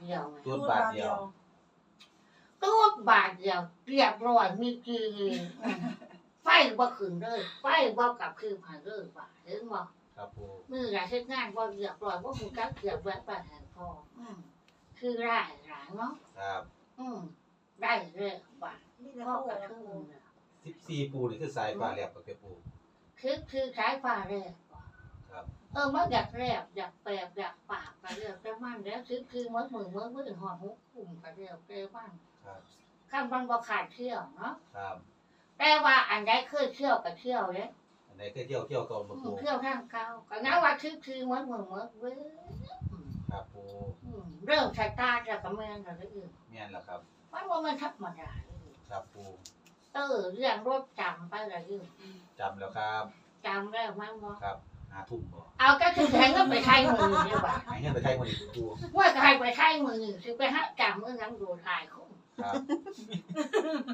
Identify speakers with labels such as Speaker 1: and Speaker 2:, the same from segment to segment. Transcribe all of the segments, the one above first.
Speaker 1: เดียวไง
Speaker 2: ตูดบาทเดียว
Speaker 1: ตูดบาทเดียวเรียบร้อยมีคือไฟบ่ขึ้นเลยไฟบ่กลับคือผ่านเลยบาทเห็นบ่
Speaker 2: ครับปู
Speaker 1: มือละเฮ็ดงานบ่เรียบร้อยบ่ฮู้จักเกียบแวะบาทแห่งพออืมคือร้ายหลายเนาะ
Speaker 2: ครับ
Speaker 1: อืมได้เลยบาท
Speaker 3: มีแต่
Speaker 1: พ่อ
Speaker 3: โต
Speaker 1: กระ
Speaker 3: นะ
Speaker 1: ทึ่
Speaker 3: ปู
Speaker 1: งน่ะ
Speaker 2: สิบสี่ปูนี่คือสายฟ้าแลบกับปู
Speaker 1: คือคือสายฟ้าแลบบ่
Speaker 2: ครับ
Speaker 1: เออมันอยากแลบอยากแปบอยากปากก็เรียกแต่มันแล้วคือคือมันมือมันมือหอดหุกกลุ่มก็เรียกแต่มัน
Speaker 2: ครับ
Speaker 1: ข้ามมันบ่ขาดเที่ยวเนาะ
Speaker 2: ครับ
Speaker 1: แต่ว่าอันใดเคยเที่ยวก็เที่ยวเลย
Speaker 2: อันไหนเคยเที่ยวเที่ยวเก่ามาปู
Speaker 1: เที่ยวทางเก่าก็งั้นว่าคือคือมันมือมันเว้ยอืม
Speaker 2: ครับปู
Speaker 1: อืมเริ่มสายตาจะกระเมือนอะไรอื่น
Speaker 2: แม่นแล้วครับ
Speaker 1: มันว่ามันธรรมดาเลย
Speaker 2: ครับปู
Speaker 1: เออเรื่องรถจำไปอะไรอื่น
Speaker 2: จำแล้วครับ
Speaker 1: จำแล้วมั้งบ่
Speaker 2: ครับ หาทุ่มบ่
Speaker 1: เอาก็คือแทงก็ไปใช้มือดีกว่า
Speaker 2: ไหนเงินไปใช้คนอีกปู
Speaker 1: ว่าใครไปใช้มือคือไปหาจำมือนังดูถ่ายคุ้ม
Speaker 2: ครับ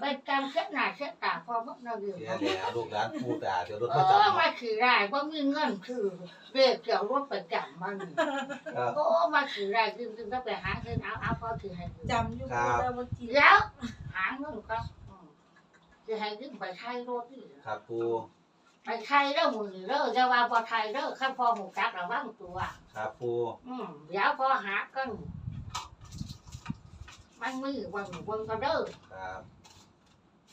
Speaker 1: ไปจำเช็ดหน้าเช็ดตาพอมักเราอยู่
Speaker 2: เสียแล้วลูกหลานปูตาเดี๋ยวรถ
Speaker 1: เอ
Speaker 2: มา
Speaker 1: อ
Speaker 2: จับ
Speaker 1: มาขี่ได้ว่ามีเงินคือเรียกเกี่ยวรถไปจำมัน
Speaker 2: ครับ
Speaker 1: โอ้มาขี่ได้ดึงดึงก็ไปหาเงินเอาเอาพอถือให้ดึง
Speaker 3: จำอยู่ปูแต่วันจี
Speaker 1: แล้วหาเงินก็อืมจะให้ดึงไปใช้รถนี่
Speaker 2: ครับปู
Speaker 1: ไปใช้เด้อมือเด้อจะว่าพอไทยเด้อขั้นพอหมูกักระวังตัว
Speaker 2: ครับปู
Speaker 1: อืมเดี๋ยวพอหากันมันมือวันวันก็เด้อ
Speaker 2: ครับ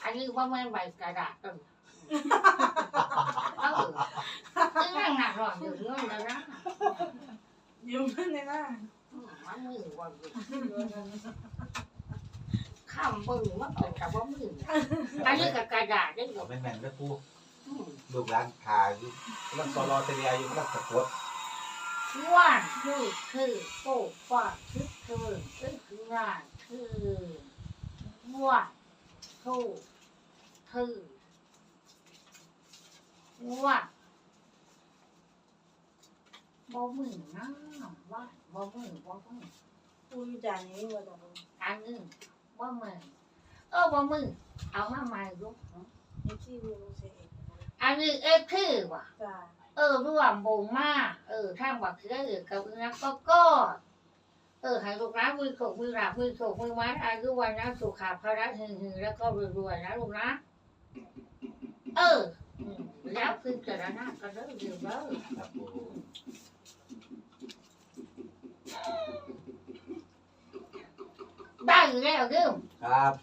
Speaker 1: อันนี้ว่ามันใบกระดาษกันเออซึ่งนั่งหนักหน่อยอยู่เงินแล้วนะ
Speaker 3: ยืมเงินในหน้า
Speaker 1: อืมมันมือวันข้ามปืนมันเป็นกับว่ามืออันนี้กับกระดาษได้หร
Speaker 2: เอา
Speaker 1: อ
Speaker 2: แม่นๆแล้วปู
Speaker 1: อืม
Speaker 2: ลูกหลานถ่ายอยู่กำลังตอรอเตรียอยู่กำลังสะกด
Speaker 1: ว่านคือคือโป๊ะฟ้าคือคือคือคืองานคือว่านทูคือว่านบ่มือนะว่านบ่มือบ่มือ
Speaker 3: ปูอยู่จานนี้ว่าแต่ปู
Speaker 1: อันนึงบ่มือเออบ่มือเอามาใหม่ลูก
Speaker 3: เอฟซีปูลงเสีย อง
Speaker 1: อันนี้เอ็กคือว่ะ
Speaker 3: จ้า
Speaker 1: เออร่วมวงมาเออทางบักเสือเออกับนักก็ก็ เออให้ลูกนะมือโขกมือหลับมือโขกมือไม้อายุวันนะสุขาภาระหึงหึงแล้วก็รวยๆนะลูกนะ เอออืมแล้วคือจะระนาก็เลิกเดี๋ยวเลิก
Speaker 2: ครับปู
Speaker 1: ได้อยู่แล้วเดิม
Speaker 2: ครับ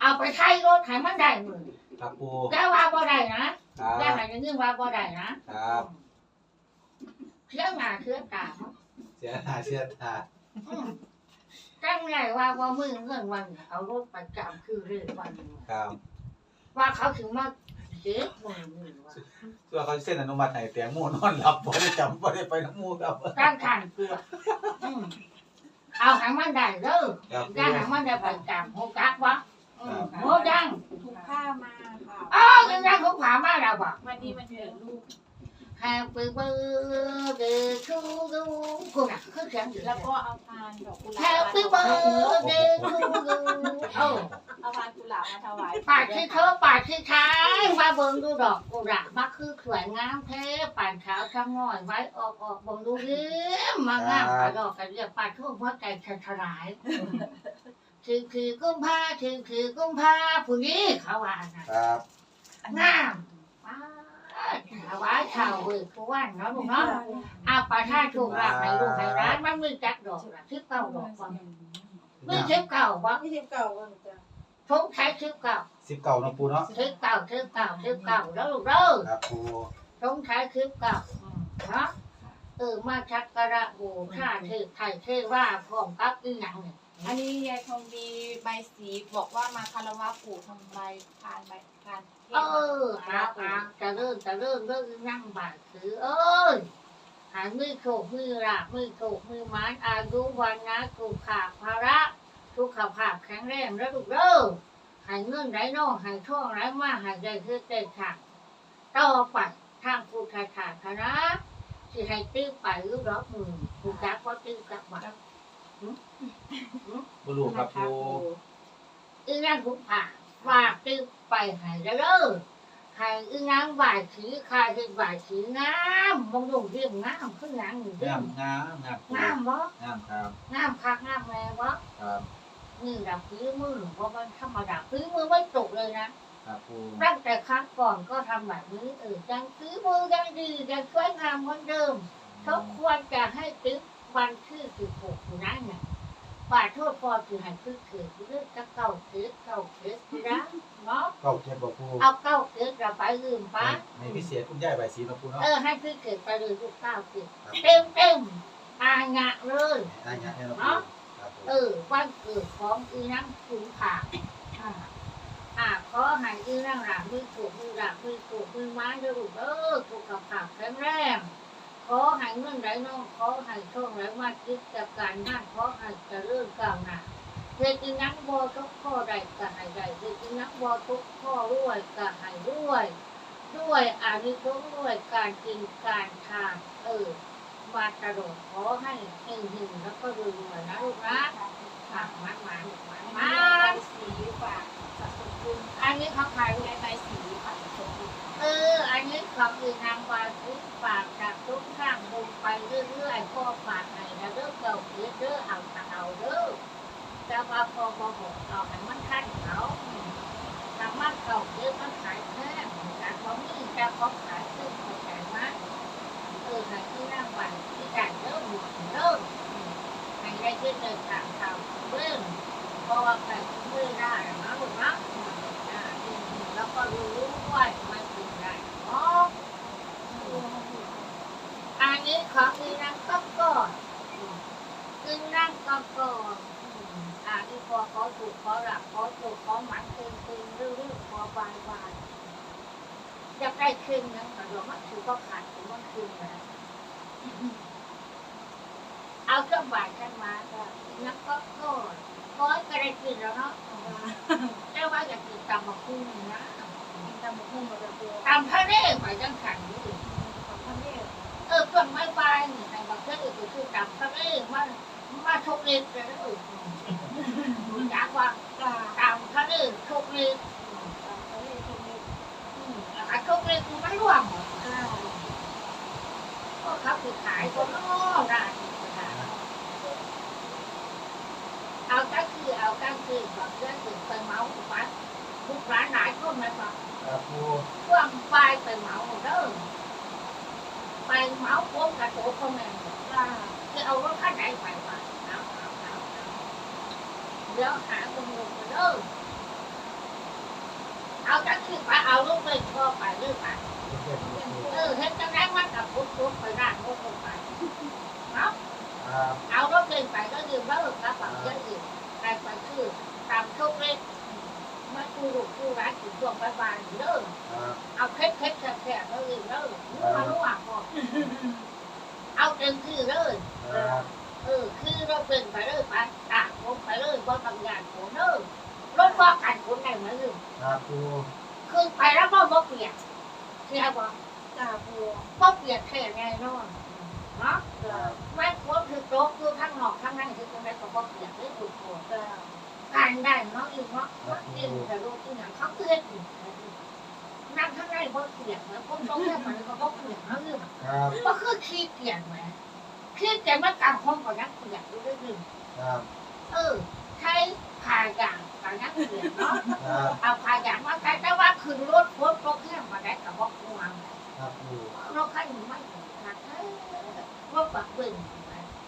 Speaker 1: เอาไปใช้รถให้มันได้มือ
Speaker 2: ครับปู
Speaker 1: แล้วว่าบ่ได้นะ ครับแล้วให้เงินว่าบ่ได้นะครับเชื่อหน้าเชื่อตาเนาะ
Speaker 2: เสียหน้าเสียตา
Speaker 1: อืมจังไงว่าว่ามือเงินวันนี้เอารถประจำคือเรื่องวันนี้
Speaker 2: ครับ
Speaker 1: ว่าเขาถึงมาเจ็บมือมือว่า
Speaker 2: ส่วนเขาเส้นอนุมัติให้แตงโมนอนหลับบ่ได้จำบ่ได้ไปน้ำมูครับ
Speaker 1: ตั้งทานตัวอืมเอาหางมันได้เด้อ
Speaker 2: ครับ
Speaker 1: ได้หางมันได้ประจำโหกักวะอืม โหดัง
Speaker 3: ถูกผ้ามาค่ะ
Speaker 1: อ้าวยังยังเขาผ่ามาแล้วบ่
Speaker 3: วันนี้มันเกิดลูก
Speaker 1: Happy birthday to you คุณอะคือเสียงอยู่
Speaker 3: แล้
Speaker 1: แล้วว
Speaker 3: ก็เอาพานดอกกุหลาบ
Speaker 1: Happy birthday to you เอ้า
Speaker 3: เอาพานกุหลาบมาถวาย
Speaker 1: ปาดที่เธอปาดที่ท้ายมาเบิ่งดูดอกกุหลาบมาคือสวยงามแท้ป่านขาวทั้งน้อยไว้ออกออกเบิ่งดูเด้มางามกระดอกกระเรียบปาดทั่วหัวใจฉลาย ถือถือกุมภาถือถือกุมภาผู้นี้เขาว่านะครับงามว้าถวายข่าวเว้ยทุกวันเนาะลูกเนาะอาปาท่าถูกรักให้ลูกให้ร้านมันมือจักดอกละทิพเก้าดอกว่ามือทิพเก้าว่า
Speaker 3: ไม่ใช่เก่าวันจ้า
Speaker 1: ทงใช้ทิพเก้า
Speaker 2: สิบเก่าเนาะปูเนาะ
Speaker 1: ทิพเก้าทิพเก้าทิพเก้าแล้วลูกเด้อ
Speaker 2: ครับปู
Speaker 1: ทงใช้ทิพเก้าอืมเนาะเออมาชักกระบูชาเทพไทยเทว่าพร้อมกับอีหยังเนี่ย
Speaker 4: อันนี้ยายทองดีใบสีบอกว่ามาคารวะปู่ทำใบทานใบทานเทศ
Speaker 1: เออเอาเอาจะเริ่มจะเริ่มเริ่มนั่งบาดถือเอ้ยหายมือโขกมือรากมือโขกมือไม้อายุวันนะถูกขาภาระทุกขภาพแข็งแรงแล้วลูกเด้อใหายเงินไหลนองใหายช่องไหลมาใหายใจคือเต็มถังต่อไปทางผู้ชายขาดนะสิให้ตื้อไปลูกดอกมือผู้จักว่าตื้อกลับมา
Speaker 2: บ่รู้ครับปู
Speaker 1: อีนั่นทุกผ่าว่าตื้อไปใหายเด้อใครอึ้งน้ำบ่ายสีใครเป็นบ่ายสีงามมองดูเรียมงามขึ้นงามอยู่เรีย
Speaker 2: งามมงามงามปู
Speaker 1: งามบ่
Speaker 2: งามครับ
Speaker 1: งามคักงามแม่บ่
Speaker 2: ครับ
Speaker 1: นี่ดับพื้นมือเพราะมันธรรมดาพื้นมือไม่ตกเลยนะครับ
Speaker 2: ปู
Speaker 1: ตั้งแต่ครั้งก่อนก็ทำแบบนี้เออยังพื้นมือยังดียังสวยงามเหมือนเดิมเขาควรจะให้ติ๊ก วันที่สิบหกอยู่นั่นน่ะป่าโทษพอคือให้พื้นเกิดเรื่องจะเก่าเกิดเก่าเกิดนะเนาะ
Speaker 2: เก้าเจ็ดบ่ปู
Speaker 1: เอาเก้าเกิดเราไปลืมปะ
Speaker 2: ในพิเศษคุณยายใบสีเนาะปูเนาะ
Speaker 1: เออให้พื้นเกิดไปเลยลูกเก้าเกิดเต็มเต็มอางะเลย
Speaker 2: อันนี้ให้เราปูครับปู
Speaker 1: เออวันเกิดของอีนั่งสูงขาอ่าอ่าขอให้อีนั่งหลังมือถูกมือหลังมือถูกมือไม้ด้วยลูกเออถูกกับขับแข็งแรง ขอให้เงินไหลน้องขอให้โชคไหลมาคิดกับการงานขอให้เจะเลื่อนก้าวหน้าเพื่อกินนักบอทุกข้อใดก็ให้ใดเพื่อกินนักบอทุกข้อรวยก็ให้รวย ด้วยอานิสงส์ด้วยการกินการทานเออมาตลอดขอให้เฮงเฮงๆแล้วก็รวยๆนะลูกนะฝากมันมาลูกมัน
Speaker 3: มา
Speaker 1: มา
Speaker 3: ใบสีฝากสะสมบุญ
Speaker 1: อันนี้เขาขายลูก
Speaker 3: ใบสี
Speaker 1: ออ อันนี้ขอบคือนางวาทุกปากจากทุกข้างบุญไปเรื่อยๆพ่อปากไห้นะเด้อเก่าเด้อเด้อเอาตะเอาเด้อแต่ว่าพอบอกเอาให้มันขั้นเขาทำมันเก่าเด้อมันขายแพงแต่ของนี่จะเขาขายขึ้นไปแต่มาเออให้ที่นั่งวันที่การเด้อหมดเด้อ ให้ได้ขึ้นเดินทางทำเรื่องเพราะว่าใครช่วยได้นะลูกนะอ่าแล้วก็รู้ว่ามันเป็นไรอ๋ออันนี้ของอีนั่งก็ก่อนอีนั่งก็ก่อนอ่าที่พอเขาถูกเขาหลักเขาถูกเขาหมันตึงตึงรื่อๆพอบานบานจะได้ขึ้นนะแต่เดี๋ยวมันถือก็ขาดถือมันขึ้นนะเอาเครื่องบ่ายกันมาก็นักก็ก็ก้อยก็ได้กินแล้วเนาะแต่ว่าอยากกินตำมะคุ้งนะ
Speaker 3: ตำบักหุ่งกับตัว
Speaker 1: ตำทะเลไปจังขันอยู่
Speaker 3: ของพระเนตร
Speaker 1: เออเครื่องไม้ปลายนี่ในบางเรื่องก็คือตำทะเลมามาทุกเล็กเลยนะเออรู้จักว่า
Speaker 3: จ้า
Speaker 1: ตำทะเลทุกเล็ก
Speaker 3: ตำพระเนตรทุกเม็ด
Speaker 1: อื มแล้วก็ทุกเล็กมันร่วงก็เขาคือขายคนนอกได้เอาก็คือเอาก็คือแบบเรื่องถึงไปเมาส์ไปทุกร้านหลายคนนะบอก
Speaker 2: ครับปู
Speaker 1: ช่วงปลายไปเมาเด้อไปเมาพบกับตัวคนนึง
Speaker 3: จ้า
Speaker 1: จะเอารถคันไหนไปวะเอาเอาเอาเอาเดี๋ยวหาคนลงมาเด้อ เอาจักคือไปเอาลูกไปพ่อไปหรือไป
Speaker 2: เจ็ดเจ็ดปู
Speaker 1: เออเห็นจังไรมันกับพุทธไปด้านโน้นลงไปเนาะ
Speaker 2: ครับ
Speaker 1: เอารถเดินไปก็ยืมแล้วกระเป๋าเยอะอยู่ใครไปคือตามโชคเล็กมาคูลูกคูร้านถึงช่วงบ่ายๆเด้อ
Speaker 2: ครับ
Speaker 1: เอาเพชรเพชรแฉะๆเลยเด้อมาลุ่มพอเอาเต็มที่เลย
Speaker 2: ครับ
Speaker 1: เออคือเราเป็นไปเลยไปตากผมไปเลยบ่ทำงานผมเด้อ รถก็กันคนไหนมาอยู่
Speaker 2: ครับปู
Speaker 1: คือไปแล้วบ่บ่เปียกเสียบ่
Speaker 3: จ้าปู
Speaker 1: บ่เปียกแค่แน่นอนเนาะ
Speaker 3: จ้า
Speaker 1: แม่ควรคือโต๊ะคือข้างนอกข้างในคือตรงไหนก็บ่เปียกได้ถูกตัว
Speaker 3: จ้า
Speaker 1: การได้เนาะอีกเนาะว่ากินแต่รู้ที่ไหนเขาเตือนอีกนั่งข้างในบ่เปียกแล้วคนตรงนี้มันก็บ่เปียกเนาะอยู่
Speaker 2: ครับ
Speaker 1: ก็คือขี้เกียจไหมขี้เกียจมากลางห้องก็ยังเปียกอยู่ด้วย
Speaker 2: ครับ
Speaker 1: เออใช้ผ่ายาง ก็ยังเปียกเนาะเอาผ่ายางมาใช้แต่ว่าขึ้นรถรถรถเครื่องมาได้กับบอกวาง
Speaker 2: ครับปู
Speaker 1: รถคันนี้ไม่ถึงนะเออรถปักบึ้ง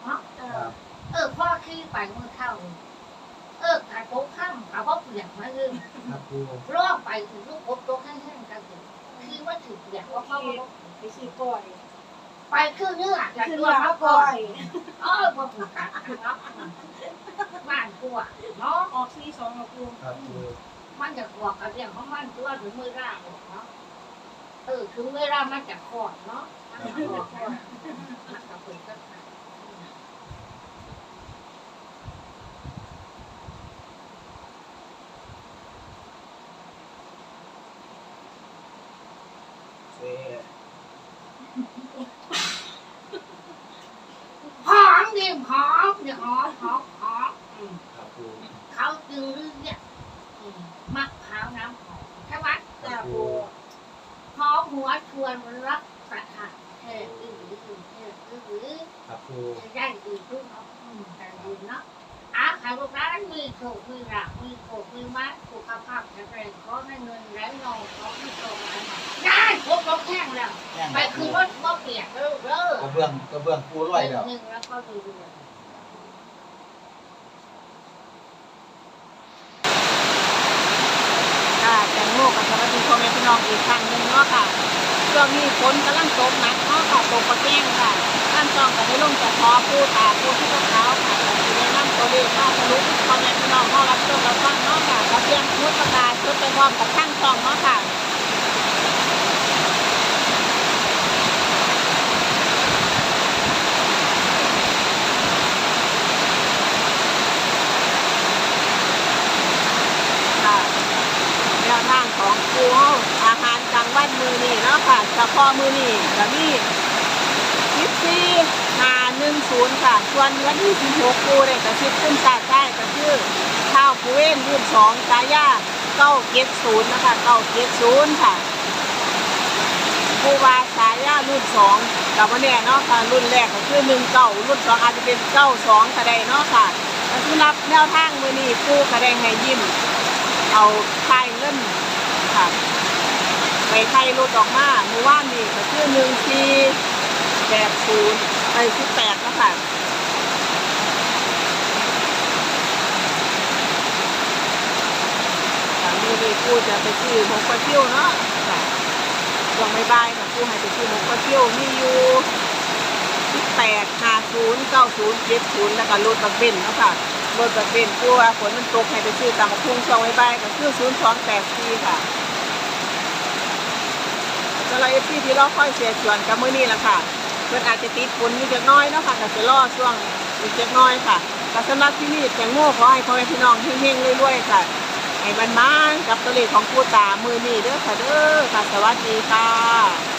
Speaker 1: เนาะ
Speaker 3: จ้า
Speaker 2: ครับ
Speaker 1: เออพ่อขี้ไปมือเข้าเออการโต๊ะข้ามกับบอกเปลี่ยกมาเลย
Speaker 2: รับปู
Speaker 1: รอบไปถึงลูกโต๊ะโต๊ะแห้งกันคือว่าถือเปลี่ยกว่าพ่อ
Speaker 3: ไปขี่ก้อย
Speaker 1: ไปคือเนื้อจาก
Speaker 3: คือ
Speaker 1: ตัว
Speaker 3: ว่า
Speaker 1: เขาก่
Speaker 3: ก้
Speaker 1: อ
Speaker 3: อนย
Speaker 1: เออพอผูกกันเนาะบ้านตัวเนาะ
Speaker 3: ออกที่สองกับปู
Speaker 2: ครับปู
Speaker 1: มันจะขวบกันเรื่องของมันตัวถึงมือร่างเนาะเออถึงเวลามันจะคลอดเนาะมันจะคลอดมันจะเปิดกัน
Speaker 2: เซ่
Speaker 1: หอมดิหอมดิหอมหอมหอมอืม
Speaker 2: ครับปู
Speaker 1: เขาจึงเรียกอืมมะพร้าวน้ำหอมใช่ไหม
Speaker 2: ครั
Speaker 3: จ้า
Speaker 2: บปู
Speaker 3: ปู
Speaker 1: หัวชวนรับประทานเทศอือหรือเทศอือหรือ
Speaker 2: ครับปู
Speaker 1: ได้อือทุกเนาะแต่ดีเนาะอาใครลูกร้านมีโชคมีรักมีโชคมีมัดสุขภาพแข็งแรงขอให้เงินไหลนองขอให้โตมาได้พบรถแห้งแล้วไป
Speaker 2: ครับ
Speaker 1: คื
Speaker 2: ปู
Speaker 1: อรถบ่เปียกเด้อเด้อก
Speaker 2: ระเบื้องกระเบื้องปูร้อยแล้ว
Speaker 1: หนึ่งแล้วก็ดูดู
Speaker 5: ค่ะแตงโมกับสวัสดีพ่อแม่พี่น้องอีกครั้งหนึ่งเนาะค่ะ ช่วงนี้ฝนกำลังตกหนักเนาะค่ะตกกระแจ้งค่ะท่านจองก็ได้ลงจากคอผู้ตาผู้ที่ต้นเท้าค่ะอยู่ในน้ำตัวเดียวขมาสรุปพ่อแม่พี่น้องเข้ารับชมรับฟังเนาะค่ะรับเรียงมุดประกาศชุดไปพร้อมกับข้างจองเนาะค่ะแนวทางของครูเฮาอาหารกลางวันมือนี่เนาะค่ะเฉ พาะมือนี่ก็มีสิบสี่ห้าหนึ่งศูนย์ค่ะ ส่วนวันที่สิบหกครูเนี่ยก็สิบขึ้นชาติได้ก็คือข้าวผู้เว้นรุ่นสองตายาเก้าเก็ดศูนย์นะคะเก้าเก็ดศูนย์ค่ะครูวาสายารุ่นสองกับวันนี้เนาะค่ะ รุ่นแรกก็คือหนึ่งเก้ารุ่นสองอาจจะเป็นเก้าสองก็ได้เนาะค่ะแต่สำหรับแนวทางมือนี่ครูก็ได้ให้ยิ้ม เอาไข่เงินค่ะ ไปไข่รถออกมาเมื่อวานนี้ก็คือหนึ่งทีแปดศูนย์ไปสิบแปดแล้วค่ะค่ะมือนี้กูจะไปซื้อหกกระเที่ยวเนาะค่ะลองไม่บายค่ะกูให้ไปซื้อหกกระเที่ยวมีอยู่สิบแปดห้าศูนย์เก้าศูนย์เจ็ดศูนย์แล้วก็รถบักเบนเนาะค่ะรถแบบเป็นกลัวฝนมันตกให้ไปซื้อตามพุ่งซองไว้ใบายก็คือศูนย์สองแปดสี่ค่ะ สำหรับเอฟซีที่รอค่อยเสียส่วนกับมื้อนี้ละค่ะเพิ่นอาจจะติดฝนอยู่จักน้อยเนาะค่ะก็จะรอช่วงอีกจักน้อยค่ะก็สำหรับที่นี่แตงโมขอให้พ่อแม่พี่น้องเฮงๆรวยๆค่ะให้มันมากับตัวเลขของผู้ตามือนี้เด้อค่ะเด้อค่ะสวัสดีค่ะ